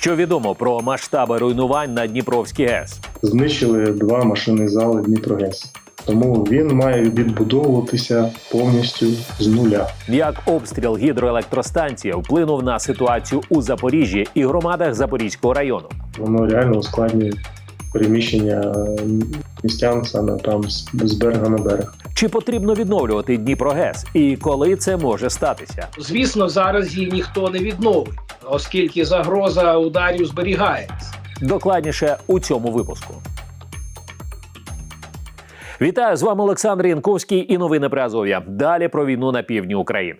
Що відомо про масштаби руйнувань на Дніпровській ГЕС? знищили два машинні зали Дніпрогес. Тому він має відбудовуватися повністю з нуля. Як обстріл гідроелектростанції вплинув на ситуацію у Запоріжжі і громадах Запорізького району? Воно реально ускладнює переміщення е, містян саме там з, з берега на берег. Чи потрібно відновлювати Дніпрогес? І коли це може статися? Звісно, зараз її ніхто не відновить, оскільки загроза ударів зберігається. Докладніше у цьому випуску. Вітаю з вами Олександр Янковський і новини Азов'я. Далі про війну на півдні України.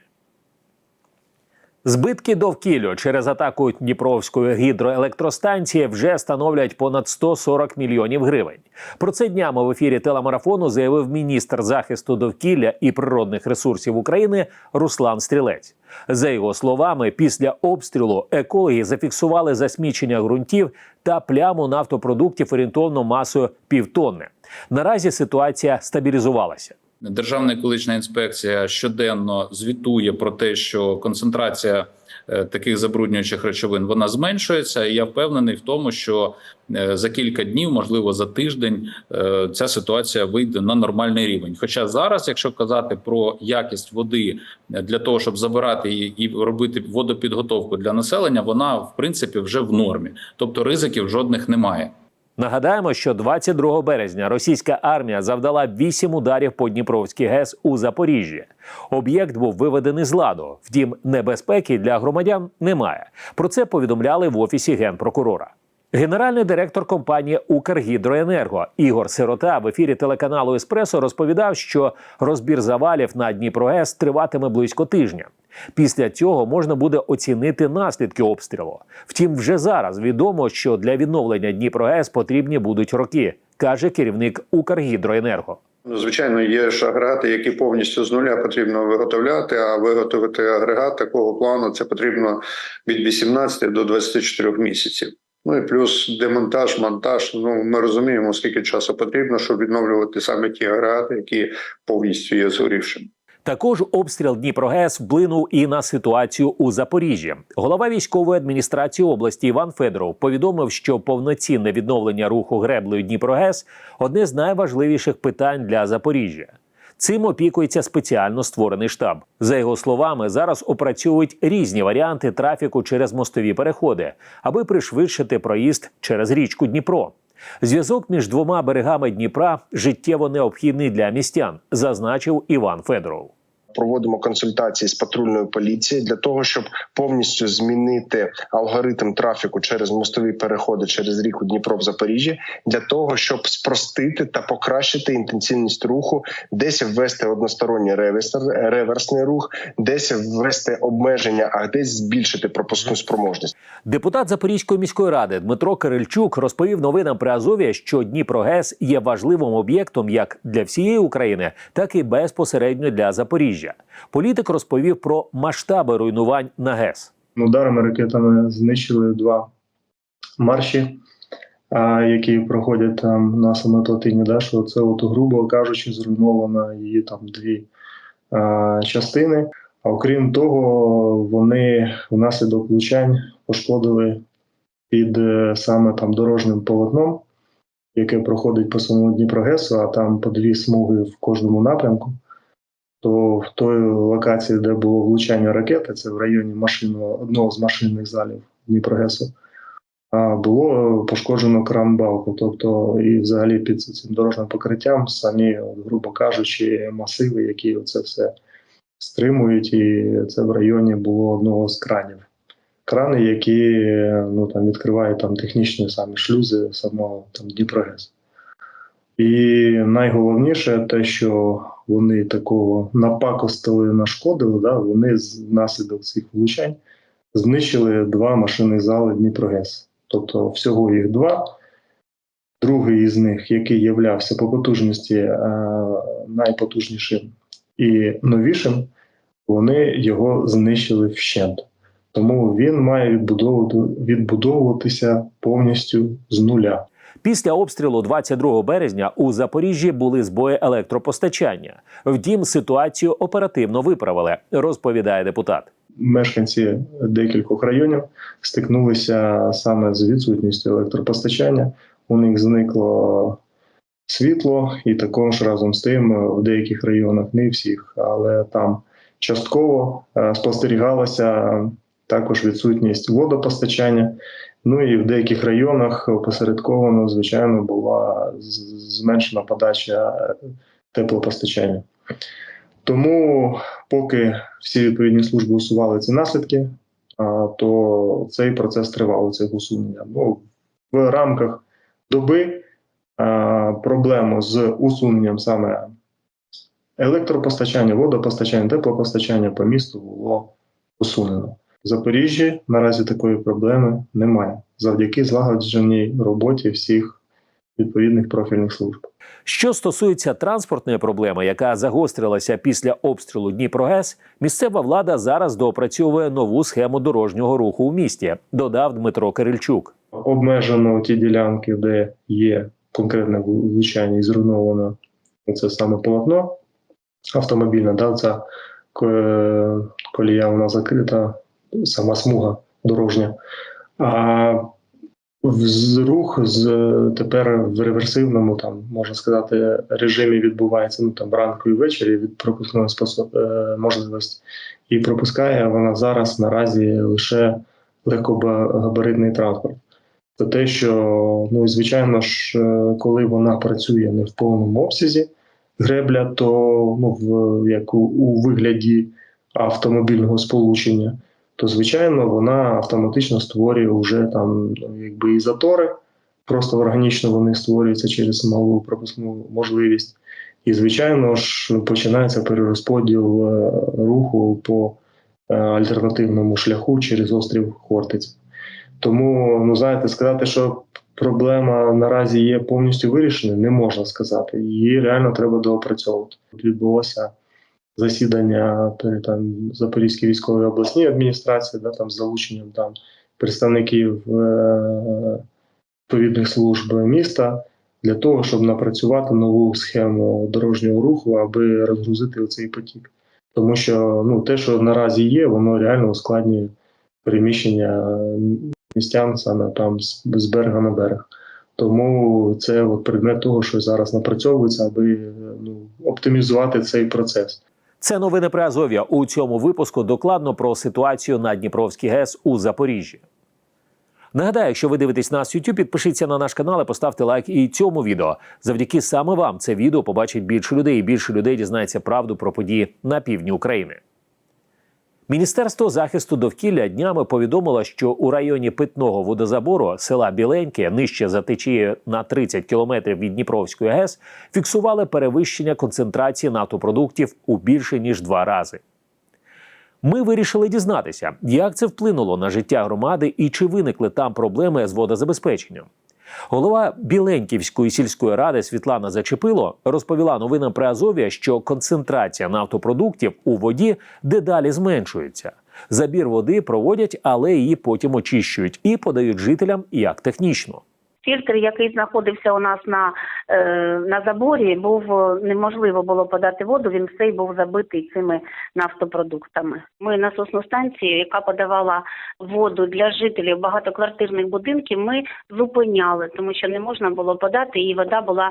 Збитки довкіллю через атаку Дніпровської гідроелектростанції вже становлять понад 140 мільйонів гривень. Про це днями в ефірі телемарафону заявив міністр захисту довкілля і природних ресурсів України Руслан Стрілець. За його словами, після обстрілу екологи зафіксували засмічення ґрунтів та пляму нафтопродуктів орієнтовно масою півтонни. Наразі ситуація стабілізувалася. Державна екологічна інспекція щоденно звітує про те, що концентрація е, таких забруднюючих речовин вона зменшується. І я впевнений в тому, що е, за кілька днів, можливо, за тиждень, е, ця ситуація вийде на нормальний рівень. Хоча зараз, якщо казати про якість води для того, щоб забирати її і робити водопідготовку для населення, вона в принципі вже в нормі, тобто ризиків жодних немає. Нагадаємо, що 22 березня російська армія завдала 8 ударів по Дніпровській ГЕС у Запоріжжі. Об'єкт був виведений з ладу. Втім, небезпеки для громадян немає. Про це повідомляли в офісі генпрокурора. Генеральний директор компанії Укргідроенерго Ігор Сирота в ефірі телеканалу Еспресо розповідав, що розбір завалів на Дніпрогес триватиме близько тижня. Після цього можна буде оцінити наслідки обстрілу. Втім, вже зараз відомо, що для відновлення Дніпрогес потрібні будуть роки, каже керівник Укргідроенерго. Звичайно, є ж агрегати, які повністю з нуля потрібно виготовляти. А виготовити агрегат такого плану це потрібно від 18 до 24 місяців. Ну і плюс демонтаж, монтаж. Ну ми розуміємо, скільки часу потрібно, щоб відновлювати саме ті агрегати, які повністю є згорівшими. Також обстріл Дніпрогес вплинув і на ситуацію у Запоріжжі. Голова військової адміністрації області Іван Федоров повідомив, що повноцінне відновлення руху греблею Дніпрогес одне з найважливіших питань для Запоріжжя. Цим опікується спеціально створений штаб. За його словами, зараз опрацьовують різні варіанти трафіку через мостові переходи, аби пришвидшити проїзд через річку Дніпро. Зв'язок між двома берегами Дніпра життєво необхідний для містян, зазначив Іван Федоров. Проводимо консультації з патрульною поліцією для того, щоб повністю змінити алгоритм трафіку через мостові переходи через ріку Дніпро в Запоріжжі, для того, щоб спростити та покращити інтенсивність руху, десь ввести односторонній реверс- реверсний рух, десь ввести обмеження, а десь збільшити пропускну спроможність. Депутат Запорізької міської ради Дмитро Кирильчук розповів новинам при Азові, що Дніпрогес є важливим об'єктом як для всієї України, так і безпосередньо для Запоріжжя. Політик розповів про масштаби руйнувань на ГЕС. Ударами ракетами знищили два марші, які проходять там на самототині. Да, що це, от, грубо кажучи, зруйновано її там дві а, частини. А окрім того, вони внаслідок влучань пошкодили під е, саме там дорожнім полотном, яке проходить по самому Дніпрогесу, а там по дві смуги в кожному напрямку. То в той локації, де було влучання ракети, це в районі машинного одного з машинних залів Дніпрогесу, було пошкоджено кран балку. Тобто, і взагалі під цим дорожнім покриттям самі, грубо кажучи, масиви, які це все стримують, і це в районі було одного з кранів. Крани, які ну, там, відкривають там, технічні самі шлюзи самого там, Дніпрогесу. І найголовніше те, що вони такого напакостили, нашкодили, да, вони внаслідок цих влучань знищили два машинні зали Дніпрогес. Тобто всього їх два. Другий із них, який являвся по потужності е, найпотужнішим і новішим, вони його знищили вщент. Тому він має відбудовувати, відбудовуватися повністю з нуля. Після обстрілу 22 березня у Запоріжжі були збої електропостачання. Втім, ситуацію оперативно виправили, розповідає депутат. мешканці декількох районів стикнулися саме з відсутністю електропостачання. У них зникло світло, і також разом з тим в деяких районах, не всіх, але там частково е, спостерігалася також відсутність водопостачання. Ну і в деяких районах опосередковано, звичайно, була зменшена подача теплопостачання. Тому, поки всі відповідні служби усували ці наслідки, то цей процес тривав цих усунення. Ну, в рамках доби проблему з усуненням саме електропостачання, водопостачання, теплопостачання по місту було усунено. В Запоріжжі наразі такої проблеми немає завдяки злагодженій роботі всіх відповідних профільних служб. Що стосується транспортної проблеми, яка загострилася після обстрілу Дніпрогес, місцева влада зараз доопрацьовує нову схему дорожнього руху у місті, додав Дмитро Кирильчук. обмежено ті ділянки, де є конкретне влучання і зруйновано це саме полотно автомобільне, да, ця колія вона закрита, сама смуга дорожня. А в- рух з тепер в реверсивному, там можна сказати, режимі відбувається ну там ранку і ввечері від пропускної способ, е, можливості. І пропускає вона зараз наразі лише легкогабаритний транспорт. Це те, що ну звичайно ж, е, коли вона працює не в повному обсязі гребля, то ну в як у, у вигляді автомобільного сполучення, то звичайно вона автоматично створює вже там ну, якби і затори. Просто органічно вони створюються через малу пропускну можливість. І, звичайно ж, починається перерозподіл е, руху по е, альтернативному шляху через острів Хортиць. Тому, ну знаєте, сказати, що проблема наразі є повністю вирішеною, не можна сказати. Її реально треба доопрацьовувати. Відбулося засідання при там Запорізькій військовій обласній адміністрації, да, там з залученням там представників е, відповідних служб міста для того, щоб напрацювати нову схему дорожнього руху, аби розгрузити оцей потік. Тому що ну те, що наразі є, воно реально ускладнює переміщення містян саме там з, берега на берег. Тому це от предмет того, що зараз напрацьовується, аби ну, оптимізувати цей процес. Це новини про Азов'я. У цьому випуску докладно про ситуацію на Дніпровській ГЕС у Запоріжжі. Нагадаю, якщо ви дивитесь нас YouTube, підпишіться на наш канал і поставте лайк і цьому відео. Завдяки саме вам це відео побачить більше людей, і більше людей дізнається правду про події на півдні України. Міністерство захисту довкілля днями повідомило, що у районі питного водозабору села Біленьке, нижче за течією на 30 кілометрів від Дніпровської ГЕС, фіксували перевищення концентрації нафтопродуктів у більше ніж два рази. Ми вирішили дізнатися, як це вплинуло на життя громади і чи виникли там проблеми з водозабезпеченням. Голова Біленьківської сільської ради Світлана Зачепило розповіла новинам при Азов'я, що концентрація нафтопродуктів у воді дедалі зменшується. Забір води проводять, але її потім очищують і подають жителям як технічно. Фільтр, який знаходився у нас на, е, на заборі, був неможливо було подати воду. Він все був забитий цими нафтопродуктами. Ми насосну станцію, яка подавала воду для жителів багатоквартирних будинків, ми зупиняли, тому що не можна було подати, і вода була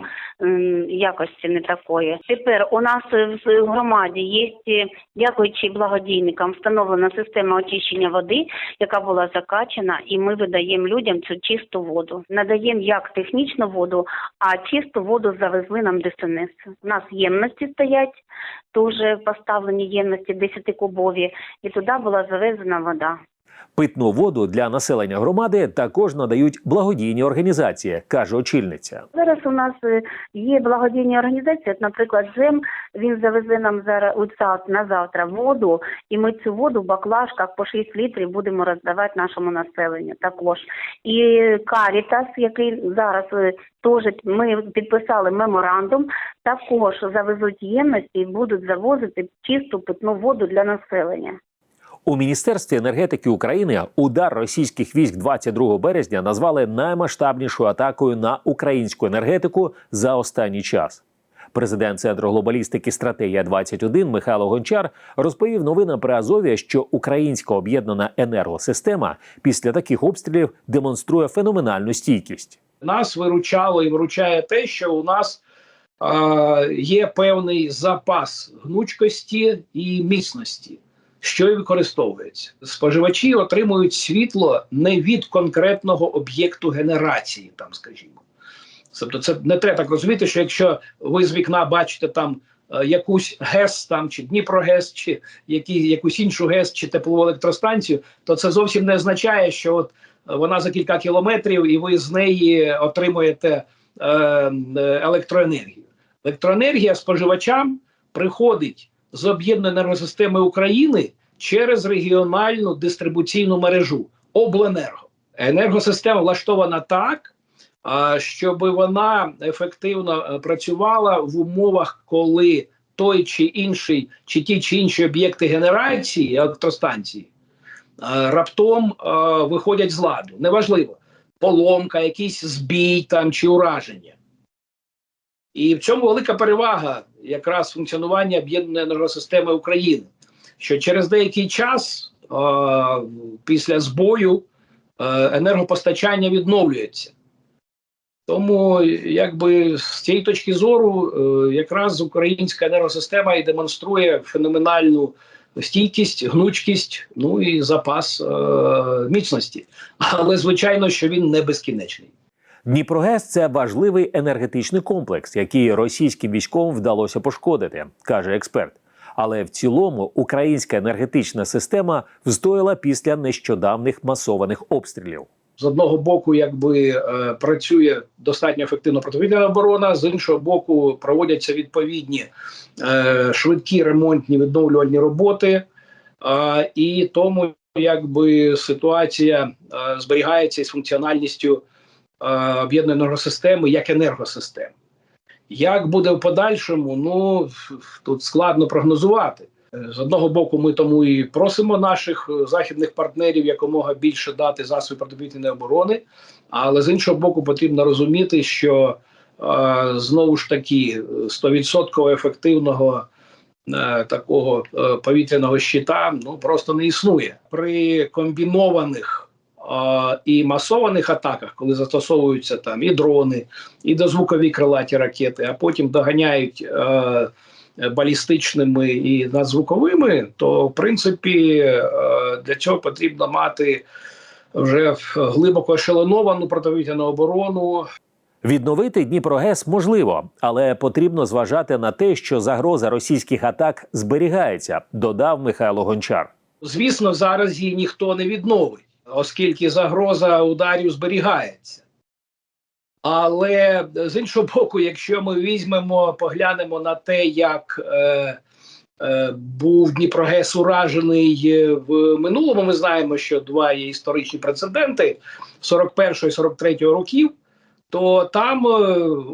якості не такої. Тепер у нас в громаді є, е, дякуючи благодійникам, встановлена система очищення води, яка була закачана, і ми видаємо людям цю чисту воду. Надаємо як технічну воду, а чисту воду завезли нам ДСНС. У нас ємності стоять, дуже поставлені ємності 10-кубові, і туди була завезена вода. Питну воду для населення громади також надають благодійні організації, каже очільниця. Зараз у нас е, є благодійні організації, наприклад, ЖЕМ, він завезе нам зараз у ЦАУТ на завтра воду, і ми цю воду в баклажках по 6 літрів будемо роздавати нашому населенню також. І Карітас, який зараз е, теж ми підписали меморандум, також завезуть ємності і будуть завозити чисту питну воду для населення. У міністерстві енергетики України удар російських військ 22 березня назвали наймасштабнішою атакою на українську енергетику за останній час. Президент Центру глобалістики стратегія 21 Михайло Гончар розповів новинам при Азові, що українська об'єднана енергосистема після таких обстрілів демонструє феноменальну стійкість. Нас виручало і виручає те, що у нас е, є певний запас гнучкості і міцності, що і використовується. Споживачі отримують світло не від конкретного об'єкту генерації, там, скажімо. Тобто, це не треба так розуміти, що якщо ви з вікна бачите там е, якусь ГЕС там чи Дніпрогес, чи які, якусь іншу ГЕС чи теплову електростанцію, то це зовсім не означає, що от е, вона за кілька кілометрів і ви з неї отримуєте е, е, електроенергію. Електроенергія споживачам приходить з об'єднаної енергосистеми України через регіональну дистрибуційну мережу обленерго. Енергосистема влаштована так, щоб вона ефективно е, працювала в умовах, коли той чи інший, чи ті чи інші об'єкти генерації електростанції раптом виходять з ладу. Неважливо, поломка, якийсь збій там чи ураження. І в цьому велика перевага якраз функціонування об'єднаної енергосистеми України, що через деякий час е, після збою е, енергопостачання відновлюється. Тому, якби з цієї точки зору, е, якраз українська енергосистема і демонструє феноменальну стійкість, гнучкість, ну і запас е, міцності. Але звичайно, що він не безкінечний. Дніпрогес це важливий енергетичний комплекс, який російським військовим вдалося пошкодити, каже експерт. Але в цілому українська енергетична система встояла після нещодавних масованих обстрілів. з одного боку, якби е, працює достатньо ефективно протиповітряна оборона, з іншого боку, проводяться відповідні е, швидкі ремонтні відновлювальні роботи, е, і тому якби ситуація зберігається із функціональністю об'єднаної енергосистеми як енергосистеми. Як буде в подальшому, ну тут складно прогнозувати. З одного боку, ми тому і просимо наших е, західних партнерів якомога більше дати засоби протиповітряної оборони, але з іншого боку, потрібно розуміти, що е, знову ж таки 100% ефективного е, такого е, повітряного щита ну просто не існує при комбінованих е, і масованих атаках, коли застосовуються там і дрони, і дозвукові крилаті ракети, а потім доганяють. Е, балістичними і надзвуковими, то в принципі е, для цього потрібно мати вже глибоко ешелоновану протиповітряну оборону. Відновити Дніпрогес можливо, але потрібно зважати на те, що загроза російських атак зберігається, додав Михайло Гончар. Звісно, зараз її ніхто не відновить, оскільки загроза ударів зберігається. Але з іншого боку, якщо ми візьмемо, поглянемо на те, як е, е, був Дніпрогес уражений в минулому, ми знаємо, що два є історичні прецеденти 41 і 43 років, то там е,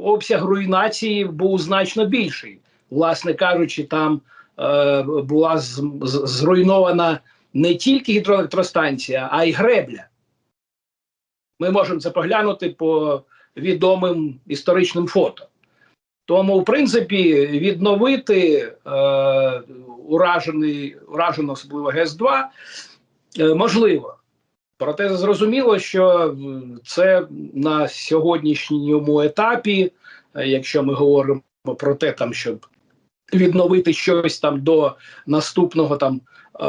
обсяг руйнації був значно більший. Власне кажучи, там е, була з, з, зруйнована не тільки гідроелектростанція, а й гребля. Ми можемо це поглянути по відомим історичним фото. Тому, в принципі, відновити е, уражений, уражену особливо ГЕС-2 е, можливо. Проте зрозуміло, що це на сьогоднішньому етапі, е, якщо ми говоримо про те, там, щоб відновити щось там до наступного там е,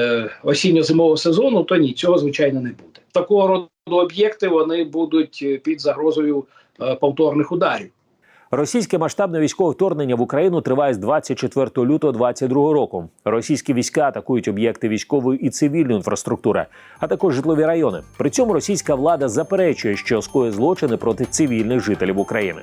е, осінньо-зимового сезону, то ні, цього звичайно не буде. Такого роду об'єкти вони будуть під загрозою е, повторних ударів. Російське масштабне військове вторгнення в Україну триває з 24 лютого 2022 року. Російські війська атакують об'єкти військової і цивільної інфраструктури, а також житлові райони. При цьому російська влада заперечує, що скоє злочини проти цивільних жителів України.